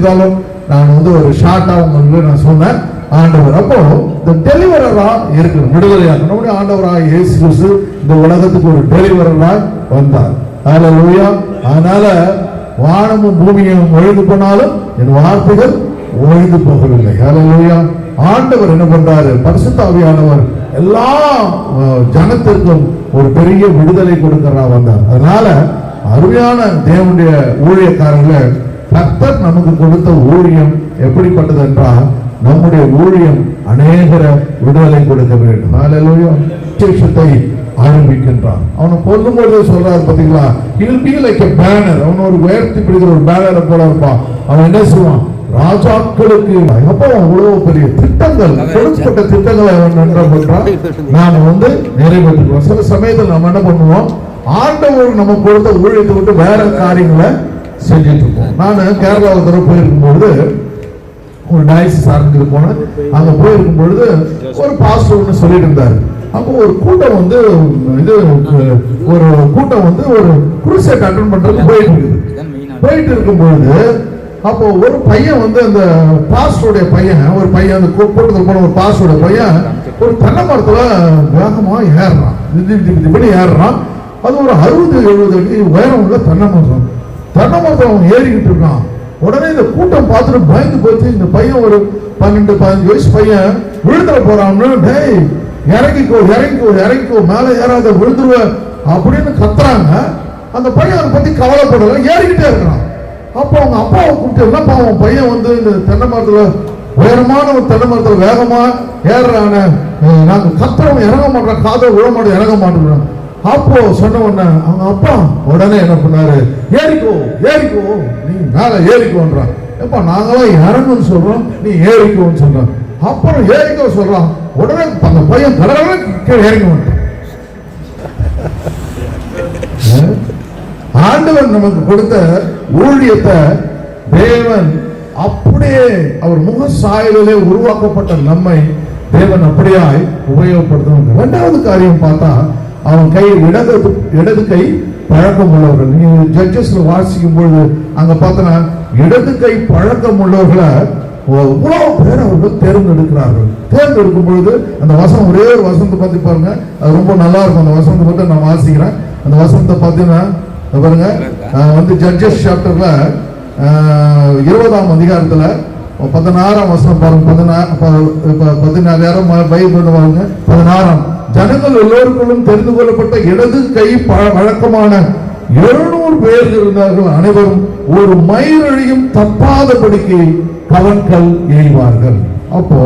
இருந்தாலும் நான் வந்து ஒரு ஷார்ட்டாக உங்களுக்கு நான் சொன்னேன். ஆண்டவர் அப்போ இந்த டெலிவரரா இருக்கு விடுதலையாக நம்முடைய ஆண்டவராக இயேசு கிறிஸ்து இந்த உலகத்துக்கு ஒரு டெலிவரரா வந்தார். அதில் ஹalleluya அதனால வானமும் பூமியும் ஒழிந்து போனாலும் என் வார்த்தைகள் ஒழிந்து போகவில்லை. ஹலோயா ஆண்டவர் என்ன பண்றாரு? பரிசுத்தாவியானவர் எல்லா ஜனத்திற்கும் ஒரு பெரிய விடுதலை கொடுக்கிறா வந்தார். அதனால அருமையான தேவனுடைய ஊழியக்காரங்களை கர்த்தர் நமக்கு கொடுத்த ஊழியம் எப்படிப்பட்டது என்றால் நம்முடைய ஊழியம் அநேகர விடுதலை கொடுக்க வேண்டும். விசேஷத்தை ஆரம்பிக்கின்றான். அவனை கொல்லும்போது சொல்றாரு பாத்தீங்களா? I'll be like banner. அவன் ஒரு உயர்த்தி பிடிக்கிற ஒரு பேனரை போல இருப்பான். அவன் என்ன செய்வான்? ராஜாக்களுக்கு அப்போ அவ்வளவு பெரிய திட்டங்கள் கொடுக்கப்பட்ட திட்டங்களை அவன் நன்றாக பண்றான் நாம வந்து நிறைவேற்றுவோம் சில சமயத்தில் நம்ம என்ன பண்ணுவோம்? ஆண்டவர் நம்ம கொடுத்த ஊழியத்தை விட்டு வேற காரியங்களை செஞ்சுட்டு இருக்கோம் நான் கேரளாவில் தடவை போயிருக்கும் பொழுது ஒரு டயசிஸ் ஆரம்பிச்சு போனேன். அங்கே போயிருக்கும் பொழுது ஒரு பாஸ்டர் ஒன்று சொல்லிட்டு இருந்தாரு அப்போ ஒரு கூட்டம் வந்து இது ஒரு கூட்டம் வந்து ஒரு குருசேட் அட்டன் பண்றது போயிட்டு இருக்குது போயிட்டு இருக்கும் பொழுது அப்போ ஒரு பையன் வந்து அந்த பாஸ்டருடைய பையன் ஒரு பையன் அந்த கூட்டத்தில் போன ஒரு பாஸ்டருடைய பையன் ஒரு தென்னை மரத்துல வேகமா ஏறுறான். இப்படி ஏறுறான். அது ஒரு அறுபது எழுபது அடி உயரம் உள்ள தென்னை மரம். தென்னை மரத்தில் அவன் ஏறிக்கிட்டு இருக்கான். உடனே இந்த கூட்டம் பார்த்துட்டு பயந்து போச்சு. இந்த பையன் ஒரு பன்னெண்டு பதினஞ்சு வயசு பையன் விழுந்துட போறான்னு டேய் இறங்கிக்கோ இறங்கிக்கோ இறங்கிக்கோ மேலே ஏறாத விழுந்துருவ அப்படின்னு கத்துறாங்க. அந்த பையன் அதை பத்தி கவலைப்படல ஏறிக்கிட்டே இருக்கிறான். அப்போ அவங்க அப்பாவை கூப்பிட்டு என்னப்பா அவன் பையன் வந்து இந்த தென்னை மரத்துல உயரமான ஒரு தென்னை மரத்துல வேகமா ஏறுறான. நாங்க கத்துறவன் இறங்க மாட்டோம் காதல் விழ மாட்டோம் இறங்க மாட்டோம் அப்போ சொன்ன உடனே அவங்க அப்பா உடனே என்ன பண்ணாரு? ஏறிக்கோ ஏறிக்கோ நீ மேல ஏறிக்கோன்றான். எப்பா நாங்களாம் இறங்குன்னு சொல்றோம் நீ ஏறிக்கோன்னு சொல்றான். அப்புறம் ஏறிக்கோ சொல்றான். உடனே அந்த பையன் கடற்கரை கீழே இறங்கி வந்துட்டான் நமக்கு கொடுத்த ஊழியத்தை தேவன் அப்படியே அவர் முக சாயலிலே உருவாக்கப்பட்ட நம்மை தேவன் அப்படியாய் உபயோகப்படுத்தணும். இரண்டாவது காரியம் பார்த்தா அவன் கை இடது இடது கை பழக்கம் உள்ளவர்கள் நீங்க ஜட்ஜஸ்ல வாசிக்கும் பொழுது அங்க பார்த்தனா இடது கை பழக்கம் உள்ளவர்களை இவ்வளவு பேர் அவர்கள் தேர்ந்தெடுக்கிறார்கள். தேர்ந்தெடுக்கும் பொழுது அந்த வசனம் ஒரே ஒரு வசனத்தை பத்தி பாருங்க. அது ரொம்ப நல்லா இருக்கும் அந்த வசனத்தை பத்தி நான் வாசிக்கிறேன். அந்த வசனத்தை பார்த்தீங்கன்னா பாருங்க. வந்து ஜட்ஜஸ் சாப்டர்ல இருபதாம் அதிகாரத்துல பதினாறாம் வசனம் பாருங்க. பதினாறு பதினாறாயிரம் பைபிள் பாருங்க. பதினாறாம். ஜனங்கள் எல்லோருக்குள்ளும் தெரிந்து கொள்ளப்பட்ட இடது கை பழ- வழக்கமான எழுநூறு பேர் இருந்தார்கள் அனைவரும் ஒரு மயிரழியும் தப்பாதபடிக்கு கவன்கள் எய்வார்கள். அப்போ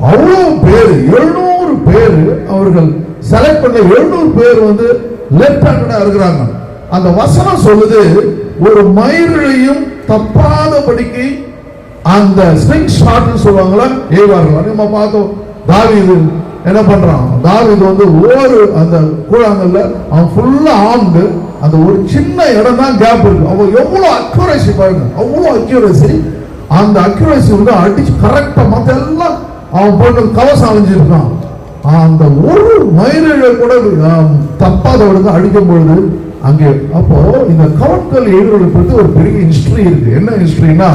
அவ்வளவு பேர் எழுநூறு பேர் அவர்கள் செலக்ட் பண்ண எழுநூறு பேர் வந்து லெப்ட் ஹேண்டடா இருக்கிறாங்க. அந்த வசனம் சொல்லுது ஒரு மயிரழியும் தப்பாதபடிக்கு அந்த ஸ்ட்ரிங் ஷாட்னு சொல்லுவாங்களா எய்வார்கள். நம்ம பார்த்தோம் தாவி என்ன பண்றான்? தாவிது வந்து ஒரு அந்த கூழாங்கல்ல அவன் ஃபுல்லா ஆம்டு அந்த ஒரு சின்ன இடம் தான் கேப் இருக்கு. அவன் எவ்வளவு அக்யூரசி பாருங்க. அவ்வளோ அக்யூரசி அந்த அக்யூரசி வந்து அடிச்சு கரெக்டா மற்ற எல்லாம் அவன் போட்டு கவசம் அழிஞ்சிருக்கான் அந்த ஒரு மயிரிழ கூட ஆம், தப்பாதவனுக்கு அடிக்கும் பொழுது அங்கே அப்போ இந்த கவன்கள் எழுதுறதை பற்றி ஒரு பெரிய ஹிஸ்டரி இருக்கு. என்ன ஹிஸ்டரினா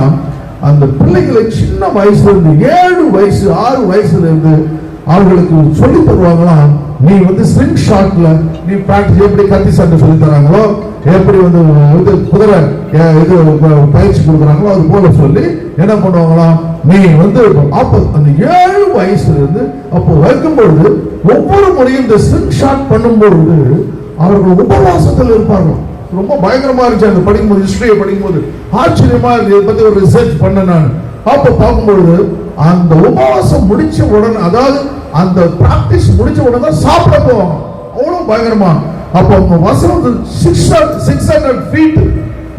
அந்த பிள்ளைகளை சின்ன வயசுல இருந்து ஏழு வயசு ஆறு வயசுல இருந்து அவர்களுக்கு சொல்லி தருவாங்களாம் நீ வந்து ஸ்ட்ரிங் ஷாட்ல நீ பிராக்டிஸ் எப்படி கத்தி சண்டை சொல்லி தராங்களோ எப்படி வந்து இது குதிரை இது பயிற்சி கொடுக்குறாங்களோ அது போல சொல்லி என்ன பண்ணுவாங்களாம் நீ வந்து அப்போ அந்த ஏழு வயசுல இருந்து அப்போ வைக்கும் பொழுது ஒவ்வொரு முறையும் இந்த ஸ்ட்ரிங் ஷாட் பண்ணும்பொழுது அவர்கள் உபவாசத்தில் இருப்பார்கள் ரொம்ப பயங்கரமா இருந்துச்சு அந்த படிக்கும்போது ஹிஸ்டரியை படிக்கும்போது. ஆச்சரியமா இதை பத்தி ஒரு ரிசர்ச் பண்ண நான். அப்போ பார்க்கும்பொழுது அந்த உபவாசம் முடிச்ச உடனே அதாவது அந்த பிராக்டிஸ் முடிச்ச உடனே சாப்பிட போவாங்க. அவ்வளவு பயங்கரமா. அப்போ அவங்க வசனம் சிக்ஸ் சிக்ஸ் ஹண்ட்ரட் ஃபீட்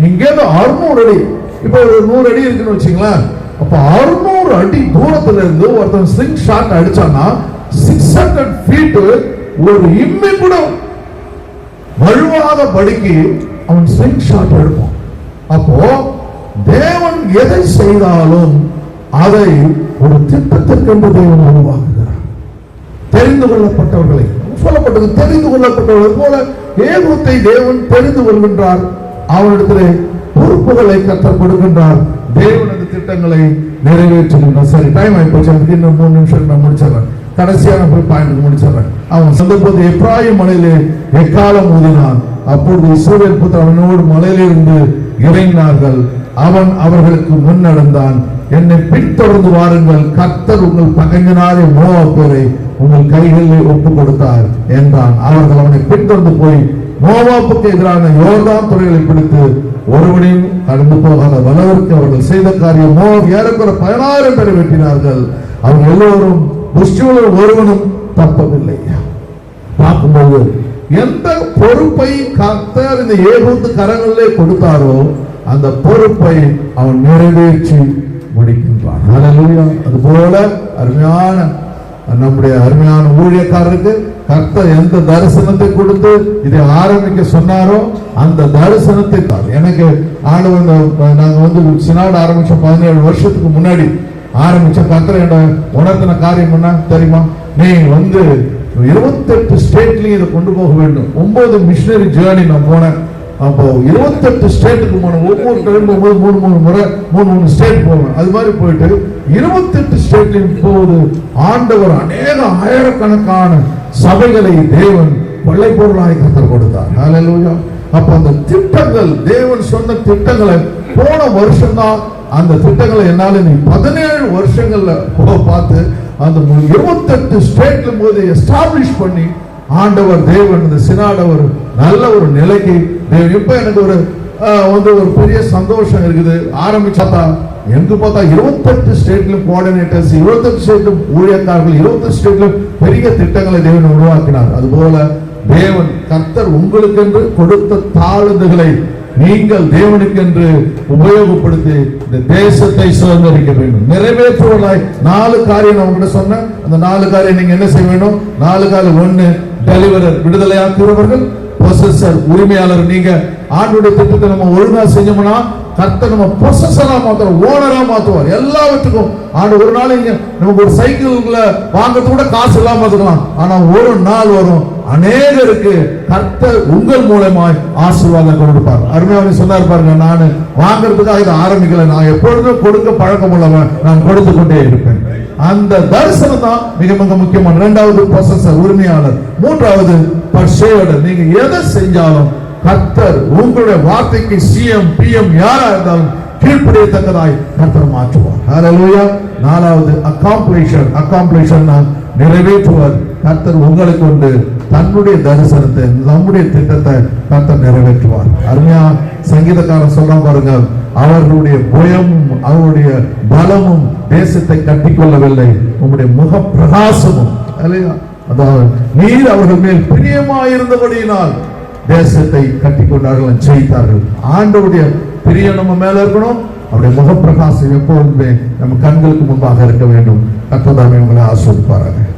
இங்கேருந்து அறுநூறு அடி. இப்போ ஒரு நூறு அடி இருக்குன்னு வச்சுங்களேன். அப்போ அறுநூறு அடி தூரத்துல இருந்து ஒருத்தன் ஸ்லிங் ஷாட் அடிச்சான்னா சிக்ஸ் ஹண்ட்ரட் ஃபீட்டு ஒரு இம்மி கூட வழுவாத படிக்கு அவன் ஸ்லிங் ஷாட் எடுப்பான். அப்போ தேவன் எதை செய்தாலும் அதை ஒரு திட்டத்திற்கென்று தேவன் உருவாக்குகிறார். தெரிந்து கொள்ளப்பட்டவர்களை சொல்லப்பட்டது தெரிந்து கொள்ளப்பட்டவர்கள் போல ஏகத்தை தேவன் தெரிந்து கொள்கின்றார். அவனிடத்திலே பொறுப்புகளை கத்தர் கொடுக்கின்றார். திட்டங்களை நிறைவேற்றுகின்றார். சரி டைம் ஆயிப்போச்சு. அதுக்கு இன்னும் மூணு நிமிஷம் நான் முடிச்சிடறேன். கடைசியான போய் பாயிண்ட் முடிச்சிடறேன். அவன் சந்தர்ப்போது எப்ராயிம் மலையிலே எக்காலம் ஊதினான். அப்பொழுது இஸ்ரவேல் புத்திர அவனோடு மலையிலிருந்து இறங்கினார்கள். அவன் அவர்களுக்கு முன் நடந்தான். என்னை பின்தொடர்ந்து வாருங்கள். கர்த்தர் உங்கள் பகைஞனாலே மோவாப்பேரை உங்கள் கைகளில் ஒப்பு கொடுத்தார் என்றான். அவர்கள் அவனை பின்தொடர்ந்து போய் மோவாப்புக்கு எதிரான யோர்தான் துறைகளை பிடித்து ஒருவனையும் கடந்து போகாத வளவிற்கு அவர்கள் செய்த காரியம் மோவாப் ஏறக்குற பதினாயிரம் பேரை வெட்டினார்கள். அவங்க எல்லோரும் புஷ்டியுள்ள ஒருவனும் தப்பவில்லை. பார்க்கும்போது எந்த பொறுப்பை கர்த்தர் இந்த ஏகூத்து கரங்களிலே கொடுத்தாரோ அந்த பொறுப்பை அவன் நிறைவேற்றி முடிக்கின்றான். அதுபோல அருமையான நம்முடைய அருமையான ஊழியக்காரருக்கு கர்த்தர் எந்த தரிசனத்தை கொடுத்து இதை ஆரம்பிக்க சொன்னாரோ அந்த தரிசனத்தை எனக்கு ஆண்டவர் இந்த- நாங்க வந்து சினாடு ஆரம்பிச்ச பதினேழு வருஷத்துக்கு முன்னாடி ஆரம்பிச்ச கர்த்தர் என்ன உணர்த்தின காரியம் என்ன தெரியுமா? நீ வந்து இருபத்தெட்டு ஸ்டேட்லயும் இதை கொண்டு போக வேண்டும். ஒன்பது மிஷினரி ஜேர்னி நான் போனேன். அப்போ இருபத்தெட்டு ஸ்டேட்டுக்கு போனோம். ஒவ்வொரு டைம் போகும்போது மூணு மூணு முறை மூணு மூணு ஸ்டேட் போவேன் அது மாதிரி போயிட்டு இருபத்தெட்டு ஸ்டேட்லையும் போது ஆண்டவர் அநேக ஆயிரக்கணக்கான சபைகளை தேவன் கொள்ளை பொருளாய் கத்தர் கொடுத்தார். ஹalleluya அப்ப அந்த திட்டங்கள் தேவன் சொன்ன திட்டங்களை போன வருஷம்தான் அந்த திட்டங்களை என்னால நீ பதினேழு வருஷங்கள்ல போ- பார்த்து அந்த இருபத்தெட்டு ஸ்டேட்ல போது எஸ்டாப்ளிஷ் பண்ணி ஆண்டவர் தேவன் இந்த சினாடவர் நல்ல ஒரு நிலைக்கு இப்போ எனக்கு ஒரு வந்து ஒரு பெரிய சந்தோஷம் இருக்குது. ஆரம்பிச்சா தான் எங்கு பார்த்தா இருபத்தெட்டு ஸ்டேட்லும் கோஆர்டினேட்டர்ஸ் இருபத்தெட்டு ஸ்டேட்லும் ஊழியக்காரர்கள் இருபத்தெட்டு ஸ்டேட்லும் பெரிய திட்டங்களை தேவன் உருவாக்கினார். அதுபோல தேவன் கர்த்தர் உங்களுக்கென்று கொடுத்த தாழ்ந்துகளை நீங்கள் தேவனுக்கென்று உபயோகப்படுத்தி இந்த தேசத்தை சுதந்திரிக்க வேண்டும். நிறைவேற்றுவதாய் நாலு காரியம் நான் உங்ககிட்ட சொன்னேன். அந்த நாலு காரியம் நீங்க என்ன செய்ய வேண்டும்? நாலு காலம் ஒன்று டெலிவரர் விடுதலையாக்குறவர்கள் பொசசர் உரிமையாளர் நீங்க ஆண்டுடைய திட்டத்தை நம்ம ஒழுங்கா செஞ்சோம்னா கர்த்தர் நம்ம பொசஸரா மாத்துவோம் ஓனரா மாத்துவார். எல்லாவற்றுக்கும் ஆண்டு ஒரு நாள் இங்க நமக்கு ஒரு சைக்கிள்ல வாங்குறது கூட காசு இல்லாம இருக்கலாம் ஆனா ஒரு நாள் வரும் அநேகருக்கு கர்த்தர் உங்கள் மூலமாய் ஆசீர்வாதம் கொடுப்பார். அருமையாக சொன்னார் பாருங்க நான் வாங்கறதுக்காக இதை ஆரம்பிக்கல. நான் எப்பொழுதும் கொடுக்க பழக்கம் உள்ளவன். நான் கொடுத்து கொண்டே இருப்பேன். அந்த தரிசனம் தான் மிக மிக முக்கியமான. இரண்டாவது பொசஸர் உரிமையாளர். மூன்றாவது பர்சேவடர் நீங்க எதை செஞ்சாலும் கர்த்தர் உங்களுடைய வார்த்தைக்கு சிஎம் பிஎம் யாரா இருந்தாலும் கீழ்ப்படியத்தக்கதாய் கர்த்தர் மாற்றுவார். ஹalleluya நாலாவது அக்காம்ப்ளிஷர் நான் நிறைவேற்றுவார். கர்த்தர் உங்களுக்கு கொண்டு தன்னுடைய தரிசனத்தை நம்முடைய திட்டத்தை கர்த்தர் நிறைவேற்றுவார். அருமையா சங்கீதக்காரன் சொல்றான் பாருங்க அவர்களுடைய புயமும் அவருடைய பலமும் தேசத்தை கட்டிக்கொள்ளவில்லை. உங்களுடைய முக பிரகாசமும் இல்லையா அதாவது நீர் அவர்கள் மேல் பிரியமாயிருந்தபடியினால் தேசத்தை கட்டிக்கொண்டார்கள் ஜெயித்தார்கள். ஆண்டவுடைய பிரியம் நம்ம மேல இருக்கணும். அவருடைய முகப்பிரகாசம் எப்போதுமே நம்ம கண்களுக்கு முன்பாக இருக்க வேண்டும். கத்ததாமே உங்களை ஆஸ்வதிப்பார்கள்